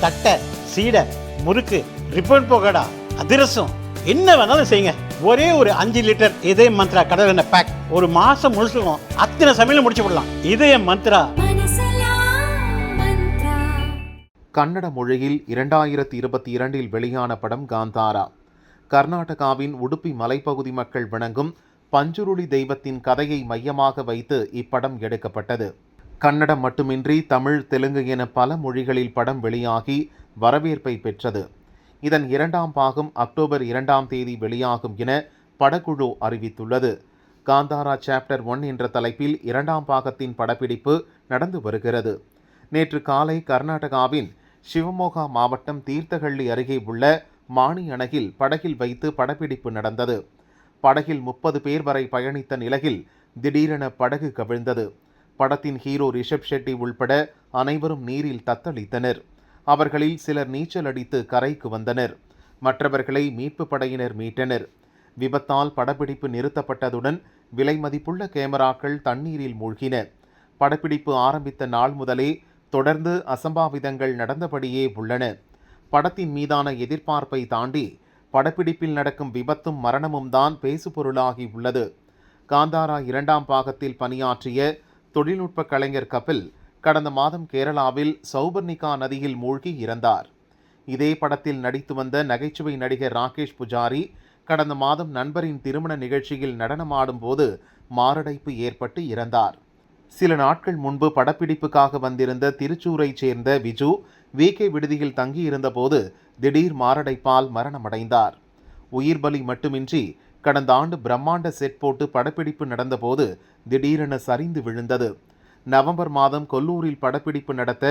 தட்டை சீடை முறுக்கு ரிப்பன் போகடா அதிரசம் என்ன வேணாலும் செய்யுங்க. ஒரே ஒரு அஞ்சு லிட்டர் இதய மந்த்ரா கடல் எண்ணெய் பேக் ஒரு மாசம் முழுசுக்கும் அத்தனை சமையலும் முடிச்சு விடலாம். இதய மந்த்ரா. கன்னட மொழியில் இரண்டாயிரத்தி இருபத்தி இரண்டில் வெளியான படம் காந்தாரா. கர்நாடகாவின் உடுப்பி மலைப்பகுதி மக்கள் வணங்கும் பஞ்சுருளி தெய்வத்தின் கதையை மையமாக வைத்து இப்படம் எடுக்கப்பட்டது. கன்னடம் மட்டுமின்றி தமிழ் தெலுங்கு என பல மொழிகளில் படம் வெளியாகி வரவேற்பை பெற்றது. இதன் இரண்டாம் பாகம் அக்டோபர் இரண்டாம் தேதி வெளியாகும் என படக்குழு அறிவித்துள்ளது. காந்தாரா சாப்டர் ஒன் என்ற தலைப்பில் இரண்டாம் பாகத்தின் படப்பிடிப்பு நடந்து வருகிறது. நேற்று காலை கர்நாடகாவின் சிவமோகா மாவட்டம் தீர்த்தஹள்ளி அருகே உள்ள மாணி அணையில் படகில் வைத்து படப்பிடிப்பு நடந்தது. படகில் முப்பது பேர் வரை பயணித்த நிலையில் திடீரென படகு கவிழ்ந்தது. படத்தின் ஹீரோ ரிஷப் ஷெட்டி உள்பட அனைவரும் நீரில் தத்தளித்தனர். அவர்களில் சிலர் நீச்சல் அடித்து கரைக்கு வந்தனர். மற்றவர்களை மீட்பு படையினர் மீட்டனர். விபத்தால் படப்பிடிப்பு நிறுத்தப்பட்டதுடன் விலை மதிப்புள்ள கேமராக்கள் தண்ணீரில் மூழ்கின. படப்பிடிப்பு ஆரம்பித்த நாள் முதலே தொடர்ந்து அசம்பாவிதங்கள் நடந்தபடியே உள்ளன. படத்தின் மீதான எதிர்பார்ப்பை தாண்டி படப்பிடிப்பில் நடக்கும் விபத்தும் மரணமும் தான் பேசுபொருளாகி உள்ளது. காந்தாரா இரண்டாம் பாகத்தில் பணியாற்றிய தொழில்நுட்ப கலைஞர் கபில் கடந்த மாதம் கேரளாவில் சௌபர்ணிகா நதியில் மூழ்கி இறந்தார். இதே படத்தில் நடித்து வந்த நகைச்சுவை நடிகர் ராகேஷ் புஜாரி கடந்த மாதம் நண்பரின் திருமண நிகழ்ச்சியில் நடனமாடும் போது மாரடைப்பு ஏற்பட்டு இறந்தார். சில நாட்கள் முன்பு படப்பிடிப்புக்காக வந்திருந்த திருச்சூரைச் சேர்ந்த விஜு விகே விடுதியில் தங்கியிருந்தபோது திடீர் மாரடைப்பால் மரணமடைந்தார். உயிர் பலி மட்டுமின்றி கடந்த ஆண்டு பிரம்மாண்ட செட் போட்டு படப்பிடிப்பு நடந்தபோது திடீரென சரிந்து விழுந்தது. நவம்பர் மாதம் கொல்லூரில் படப்பிடிப்பு நடத்த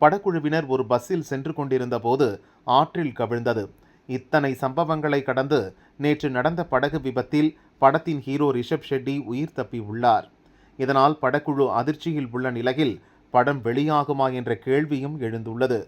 படக்குழுவினர் ஒரு பஸ்ஸில் சென்று கொண்டிருந்த போது ஆற்றில் கவிழ்ந்தது. இத்தனை சம்பவங்களை கடந்து நேற்று நடந்த படகு விபத்தில் படத்தின் ஹீரோ ரிஷப் ஷெட்டி உயிர் தப்பி உள்ளார். இதனால் படக்குழு அதிர்ச்சியில் உள்ள நிலையில் படம் வெளியாகுமா என்ற கேள்வியும் எழுந்துள்ளது.